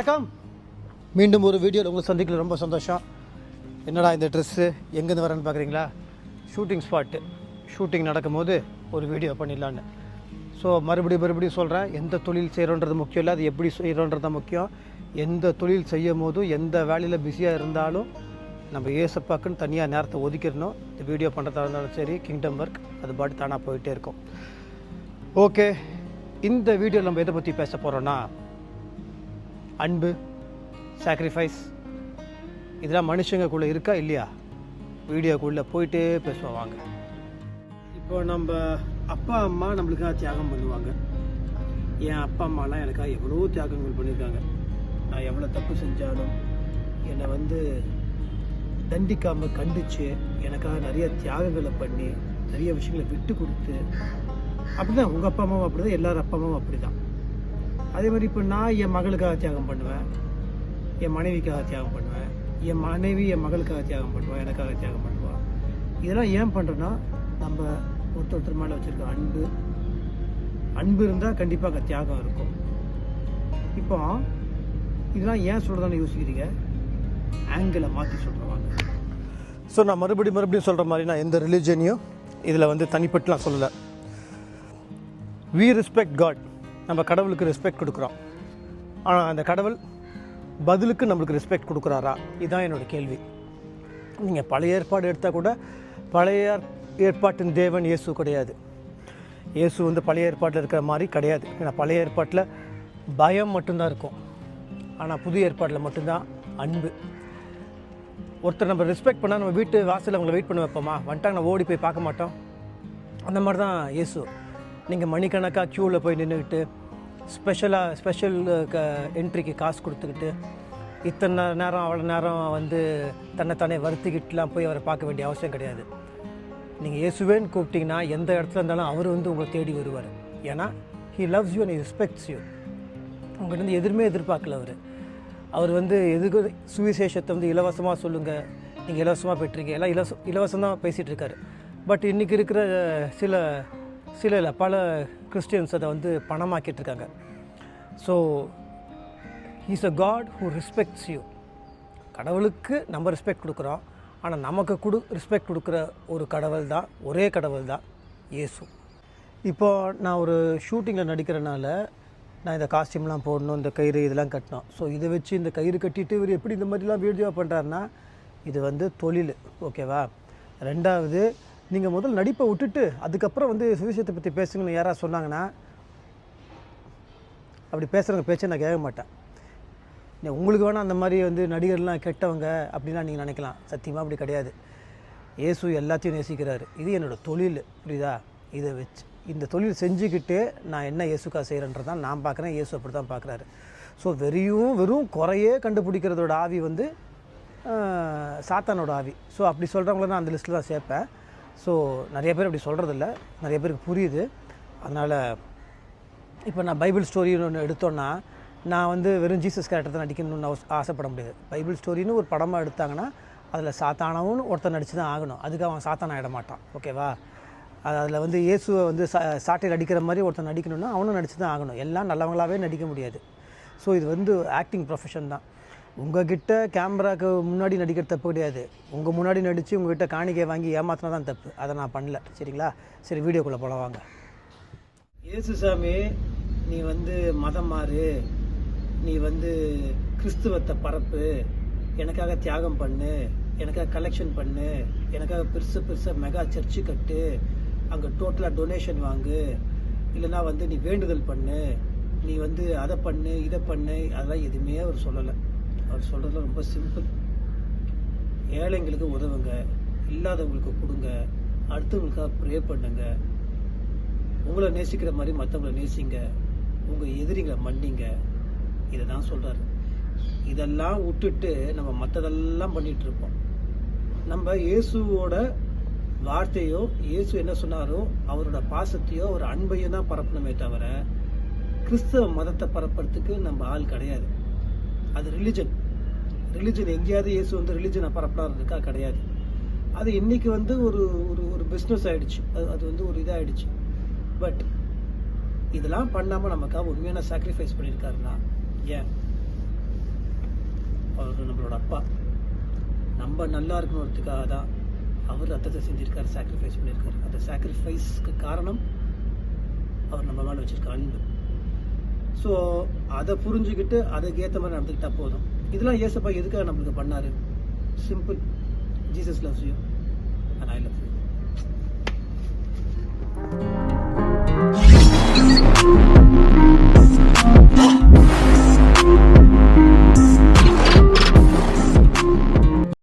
வணக்கம். மீண்டும் ஒரு வீடியோவில் உங்களை சந்திக்கல ரொம்ப சந்தோஷம். என்னடா இந்த ட்ரெஸ்ஸு எங்கேருந்து வரேன்னு பார்க்குறீங்களா ஷூட்டிங் ஸ்பாட்டு ஷூட்டிங் நடக்கும்போது ஒரு வீடியோ பண்ணிடலான்னு. ஸோ மறுபடியும் மறுபடியும் சொல்கிறேன் எந்த தொழில் செய்கிறோன்றது முக்கியம் இல்லை. அது எப்படி செய்கிறோன்றது தான் முக்கியம். எந்த தொழில் செய்யும் போதும் எந்த வேலையில் பிஸியாக இருந்தாலும் நம்ம ஏசப்பாக்குன்னு தனியாக நேரத்தை ஒதுக்கிடணும். இந்த வீடியோ பண்ணுறதா இருந்தாலும் சரி கிங்டம் ஒர்க் அது பாட்டு தானாக போயிட்டே இருக்கும். ஓகே இந்த வீடியோ நம்ம எதை பற்றி பேச போகிறோன்னா அன்பு சாக்ரிஃபைஸ் இதெல்லாம் மனுஷங்கக்குள்ளே இருக்கா இல்லையா? வீடியோக்குள்ளே போயிட்டே பேசுவோம் வாங்க. இப்போ நம்ம அப்பா அம்மா நம்மளுக்காக தியாகம் பண்ணுவாங்க. என் அப்பா அம்மாலாம் எனக்காக எவ்வளோ தியாகங்கள் பண்ணியிருக்காங்க. நான் எவ்வளோ தப்பு செஞ்சாலும் என்னை வந்து தண்டிக்காமல் கண்டிச்சு எனக்காக நிறைய தியாகங்களை பண்ணி நிறைய விஷயங்களை விட்டு கொடுத்து அப்படிதான் உங்கள் அப்பா அம்மாவும் அப்படி தான் எல்லார் அப்பா அம்மாவும் அப்படி தான் அதே மாதிரி இப்போ நான் என் மகளுக்காக தியாகம் பண்ணுவேன். என் மனைவிக்காக தியாகம் பண்ணுவேன். என் மனைவி என் மகளுக்காக தியாகம் பண்ணுவேன் எனக்காக தியாகம் பண்ணுவான் இதெல்லாம் ஏன் பண்ணுறேன்னா நம்ம ஒருத்தர் ஒருத்தர் மேலே வச்சுருக்க அன்பு அன்பு இருந்தால் கண்டிப்பாக அங்கே தியாகம் இருக்கும். இப்போ இதெல்லாம் ஏன் சொல்கிறதான்னு யோசிக்கிறீங்க? ஆங்கிளை மாற்றி சொல்கிறவாங்க ஸோ நான் மறுபடியும் மறுபடியும் சொல்கிற மாதிரி நான் எந்த ரிலீஜனையும் இதில் வந்து தனிப்பட்டுலாம் சொல்லலை. வி ரெஸ்பெக்ட் காட் நம்ம கடவுளுக்கு ரெஸ்பெக்ட் கொடுக்குறோம். ஆனால் அந்த கடவுள் பதிலுக்கு நம்மளுக்கு ரெஸ்பெக்ட் கொடுக்குறாரா? இதுதான் என்னோட கேள்வி. நீங்கள் பழைய ஏற்பாடு எடுத்தால் கூட பழைய ஏற்பாட்டின் தேவன் இயேசு கிடையாது. இயேசு வந்து பழைய ஏற்பாட்டில் இருக்கிற மாதிரி கிடையாது. ஏன்னா பழைய ஏற்பாட்டில் பயம் மட்டும்தான் இருக்கும். ஆனால் புது ஏற்பாட்டில் மட்டும்தான் அன்பு. ஒருத்தர் நம்ம ரெஸ்பெக்ட் பண்ணால் நம்ம வீட்டு வாசலில் அவங்கள வெயிட் பண்ண வைப்போமா? வந்துட்டாங்க நான் ஓடி போய் பார்க்க மாட்டோம். அந்த மாதிரி தான் இயேசு நீங்கள் மணிக்கணக்காக க்யூவில் போய் நின்றுக்கிட்டு ஸ்பெஷலாக ஸ்பெஷல் க என்ட்ரிக்கு காசு கொடுத்துக்கிட்டு இத்தனை நேரம் அவ்வளோ நேரம் வந்து தன்னைத்தானே வருத்திக்கிட்டுலாம் போய் அவரை பார்க்க வேண்டிய அவசியம் கிடையாது. நீங்கள் இயேசுவேன்னு கூப்பிட்டீங்கன்னா எந்த இடத்துல இருந்தாலும் அவர் வந்து உங்களை தேடி வருவார். ஏன்னா he loves you and respects you உங்கள்கிட்ட வந்து எதிர்மே எதிர்பார்க்கல அவர். அவர் வந்து எதுக்கு சுவிசேஷத்தை வந்து இலவசமாக சொல்லுங்கள் நீங்கள் இலவசமாக பெற்றீங்க எல்லாம் இலவச இலவசம் தான் பேசிகிட்டு இருக்காரு. பட் இன்றைக்கி இருக்கிற சில சில இல்லை பல கிறிஸ்டியன்ஸ் அதை வந்து பணமாக்கிட்டு இருக்காங்க so is a God who respects you கடவுளுக்கு நம்ம ரெஸ்பெக்ட் கொடுக்குறோம். ஆனால் நமக்கு கொடு ரெஸ்பெக்ட் கொடுக்குற ஒரு கடவுள் தான் ஒரே கடவுள் தான் இயேசு. இப்போது நான் ஒரு ஷூட்டிங்கில் நடிக்கிறனால நான் இந்த காஸ்டியூம்லாம் போடணும் இந்த கயிறு இதெல்லாம் கட்டணும். ஸோ இதை வச்சு இந்த கயிறு கட்டிட்டு இவர் எப்படி இந்த மாதிரிலாம் வீடியோ பண்ணுறாருன்னா இது வந்து தொழில் ஓகேவா ரெண்டாவது நீங்கள் முதல் நடிப்பை விட்டுட்டு அதுக்கப்புறம் வந்து சுவிசேஷத்தை பற்றி பேசுங்கன்னு யாராவது சொன்னாங்கன்னா அப்படி பேசுகிறவங்க பேச்சை நான் கேட்க மாட்டேன். நீ- உங்களுக்கு வேணால் அந்த மாதிரி வந்து நடிகர்லாம் கெட்டவங்க அப்படிலாம் நீங்கள் நினைக்கலாம். சத்தியமாக அப்படி கிடையாது. இயேசு எல்லாத்தையும் நேசிக்கிறாரு. இது என்னோட தொழில் புரியுதா? இதை வச்சு இந்த தொழில் செஞ்சுக்கிட்டு நான் என்ன இயேசுக்கா செய்கிறேன்றதான் நான் பார்க்குறேன். இயேசு அப்படி தான் பார்க்குறாரு. ஸோ வெறியும் வெறும் குறையே கண்டுபிடிக்கிறதோட ஆவி வந்து சாத்தானோட ஆவி. ஸோ அப்படி சொல்கிறவங்கள நான் அந்த லிஸ்ட்டில் தான் சேர்ப்பேன். ஸோ நிறைய பேர் அப்படி சொல்கிறதில்ல நிறைய பேருக்கு புரியுது. அதனால் இப்போ நான் பைபிள் ஸ்டோரின்னு ஒன்று எடுத்தோன்னா நான் வந்து வெறும் ஜீசஸ் கேரக்டர் தான் நடிக்கணும்னு ஆசைப்பட முடியாது. பைபிள் ஸ்டோரின்னு ஒரு படமாக எடுத்தாங்கன்னா அதில் சாத்தானவும் ஒருத்தன் நடித்து தான் ஆகணும். அதுக்கு அவன் சாத்தான ஆகிட மாட்டான். ஓகேவா அது அதில் வந்து இயேசுவை வந்து சா சாட்டையில் அடிக்கிற மாதிரி ஒருத்தன் நடிக்கணும்னா அவனும் நடிச்சு தான் ஆகணும். எல்லாம் நல்லவங்களாகவே நடிக்க முடியாது. ஸோ இது வந்து ஆக்டிங் ப்ரொஃபஷன் தான். உங்ககிட்ட கேமராக்கு முன்னாடி நடிக்கிற தப்பு கிடையாது. உங்கள் முன்னாடி நடித்து உங்ககிட்ட காணிக்கை வாங்கி ஏமாத்தினா தான் தப்பு. அதை நான் பண்ணல. சரிங்களா? சரி வீடியோக்குள்ளே போல வாங்க. இயேசுசாமி நீ வந்து மதம் மாறு. நீ வந்து கிறிஸ்துவத்தை பரப்பு. எனக்காக தியாகம் பண்ணு. எனக்காக கலெக்ஷன் பண்ணு. எனக்காக பெருசு பெருசாக மெகா சர்ச்சு கட்டு. அங்கே டோட்டலாக டொனேஷன் வாங்கு. இல்லைன்னா வந்து நீ வேண்டுதல் பண்ணு. நீ வந்து அதை பண்ணு இதை பண்ணு. அதெல்லாம் எதுவுமே அவர் சொல்லலை. அவர் சொல்கிறதுல ரொம்ப சிம்பிள் ஏழைங்களுக்கு உதவுங்க இல்லாதவங்களுக்கு கொடுங்க அடுத்தவங்களுக்காக ப்ரே பண்ணுங்க. உங்களை நேசிக்கிற மாதிரி மற்றவங்களை நேசிங்க. உங்கள் எதிரிகளை மன்னிங்க. இதை தான் சொல்கிறாரு இதெல்லாம் விட்டுட்டு நம்ம மற்றதெல்லாம் பண்ணிகிட்ருப்போம் இருப்போம். நம்ம இயேசுவோட வார்த்தையோ இயேசு என்ன சொன்னாரோ அவரோட பாசத்தையோ அவர் அன்பையும் தான் பரப்பணுமே தவிர கிறிஸ்தவ மதத்தை பரப்புறதுக்கு நம்ம ஆள் கிடையாது. அது ரிலிஜன் ரிலிஜன் எங்கேயாவது இயேசு வந்து ரிலிஜனை இருக்கா கிடையாது. அது இன்னைக்கு வந்து ஒரு ஒரு ஒரு பிஸ்னஸ் ஆயிடுச்சு. அது அது வந்து ஒரு இதாகிடுச்சு பட் இதெல்லாம் பண்ணாமல் நமக்காக உண்மையான சாக்ரிஃபைஸ் பண்ணியிருக்காருன்னா ஏன்? அவர் நம்மளோட அப்பா. நம்ம நல்லா இருக்கணுன்றதுக்காக தான் அவர் ரத்தத்தை செஞ்சிருக்காரு சாக்ரிஃபைஸ் பண்ணியிருக்காரு. அந்த சாக்ரிஃபைஸ்க்கு காரணம் அவர் நம்ம மேலே வச்சிருக்க அன்பு. ஸோ அதை புரிஞ்சுக்கிட்டு அதுக்கு ஏற்ற மாதிரி நடந்துக்கிட்டா போதும். இதெல்லாம் ஏசப்பா எதுக்காக நம்மளுக்கு பண்ணாரு? Simple Jesus loves you and I love